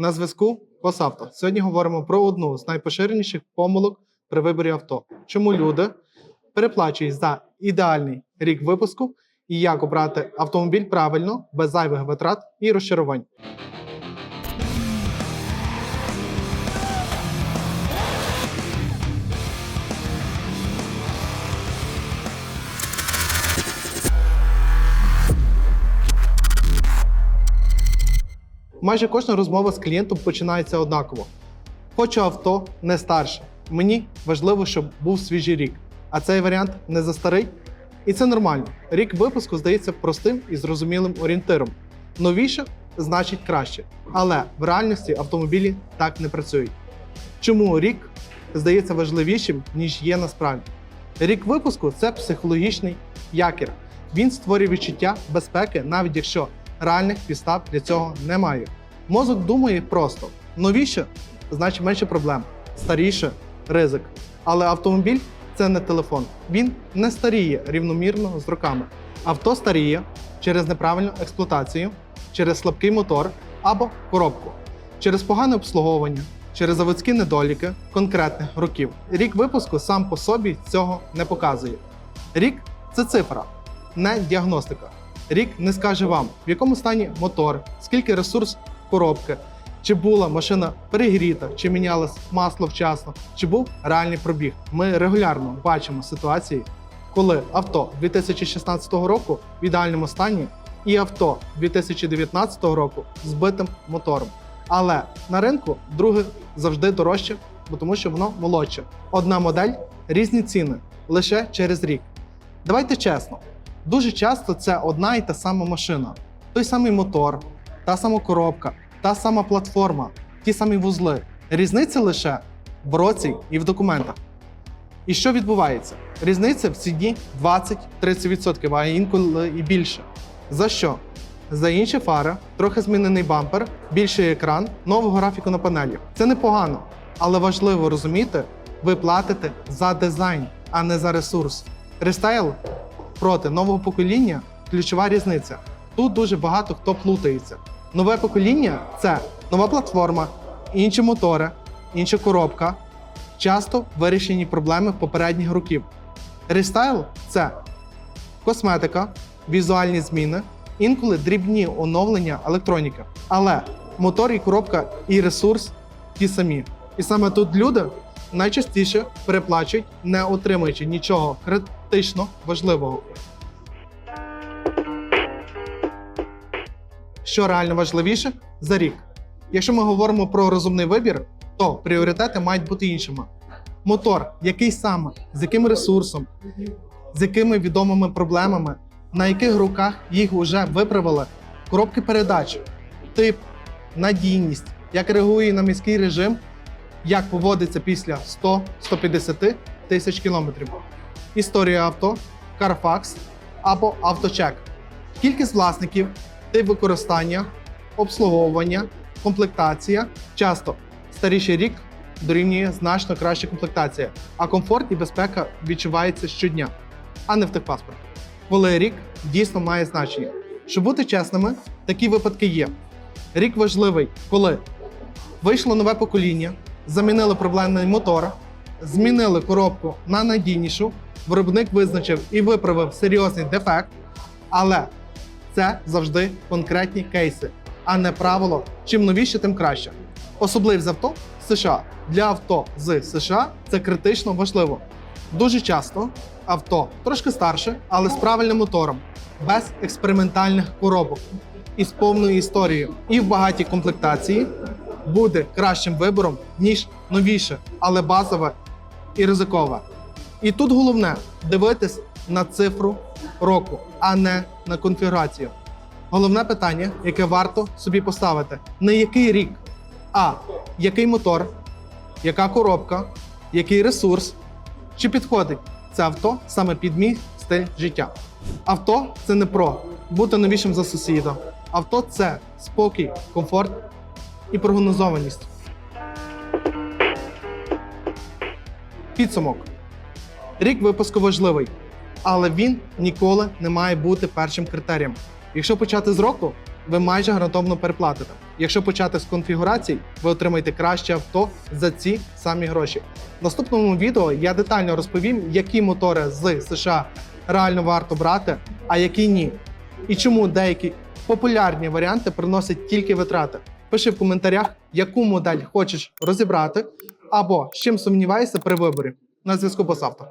На зв'язку Косавто. Сьогодні говоримо про одну з найпоширеніших помилок при виборі авто. Чому люди переплачують за ідеальний рік випуску і як обрати автомобіль правильно, без зайвих витрат і розчарувань. Майже кожна розмова з клієнтом починається однаково. Хочу авто не старше. Мені важливо, щоб був свіжий рік. А цей варіант не за старий. І це нормально. Рік випуску здається простим і зрозумілим орієнтиром. Новіше значить краще. Але в реальності автомобілі так не працюють. Чому рік здається важливішим, ніж є насправді? Рік випуску це психологічний якір. Він створює відчуття безпеки, навіть якщо реальних підстав для цього немає. Мозок думає просто: новіше значить менше проблем, старіше ризик. Але автомобіль це не телефон. Він не старіє рівномірно з роками. Авто старіє через неправильну експлуатацію, через слабкий мотор або коробку, через погане обслуговування, через заводські недоліки конкретних років. Рік випуску сам по собі цього не показує. Рік це цифра, не діагностика. Рік не скаже вам, в якому стані мотор, скільки ресурс коробки, чи була машина перегріта, чи мінялось масло вчасно, чи був реальний пробіг. Ми регулярно бачимо ситуації, коли авто 2016 року в ідеальному стані і авто 2019 року з збитим мотором. Але на ринку друге завжди дорожче, бо тому що воно молодше. Одна модель, різні ціни лише через рік. Давайте чесно, дуже часто це одна і та сама машина, той самий мотор, та сама коробка, та сама платформа, ті самі вузли. Різниця лише в році і в документах. І що відбувається? Різниця в ціні 20-30%, а інколи і більше. За що? За інші фари, трохи змінений бампер, більший екран, нового графіку на панелі. Це непогано, але важливо розуміти, ви платите за дизайн, а не за ресурс. Рестайл проти нового покоління ключова різниця. Тут дуже багато хто плутається. Нове покоління це нова платформа, інші мотори, інша коробка, часто вирішені проблеми попередніх років. Рестайл це косметика, візуальні зміни, інколи дрібні оновлення електроніки. Але мотор і коробка і ресурс ті самі. І саме тут люди найчастіше переплачують, не отримуючи нічого критично важливого. Що реально важливіше? За рік. Якщо ми говоримо про розумний вибір, то пріоритети мають бути іншими. Мотор, який саме, з яким ресурсом, з якими відомими проблемами, на яких руках їх вже виправили, коробки передач, тип, надійність, як реагує на міський режим, як поводиться після 100-150 тисяч кілометрів. Історія авто, Carfax або авточек, кількість власників, тип використання, обслуговування, комплектація. Часто старіший рік дорівнює значно краща комплектація, а комфорт і безпека відчувається щодня, а не в техпаспорті. Коли рік дійсно має значення. Щоб бути чесними, такі випадки є. Рік важливий, коли вийшло нове покоління, замінили проблемний мотор, змінили коробку на надійнішу, виробник визначив і виправив серйозний дефект, але це завжди конкретні кейси, а не правило чим новіше, тим краще. Особливо з авто з США. Для авто з США це критично важливо. Дуже часто авто трошки старше, але з правильним мотором, без експериментальних коробок і з повною історією. І в багатій комплектації буде кращим вибором, ніж новіше, але базове і ризикове. І тут головне дивитись на цифру року, а не на конфігурацію. Головне питання, яке варто собі поставити: не який рік, а який мотор, яка коробка, який ресурс, чи підходить це авто саме під мій стиль життя. Авто це не про бути новішим за сусіда. Авто це спокій, комфорт і прогнозованість. Підсумок. Рік випуску важливий, але він ніколи не має бути першим критерієм. Якщо почати з року, ви майже гарантовано переплатите. Якщо почати з конфігурацій, ви отримаєте краще авто за ці самі гроші. В наступному відео я детально розповім, які мотори з США реально варто брати, а які ні. І чому деякі популярні варіанти приносять тільки витрати. Пиши в коментарях, яку модель хочеш розібрати, або з чим сумніваєшся при виборі. На зв'язку Босавто.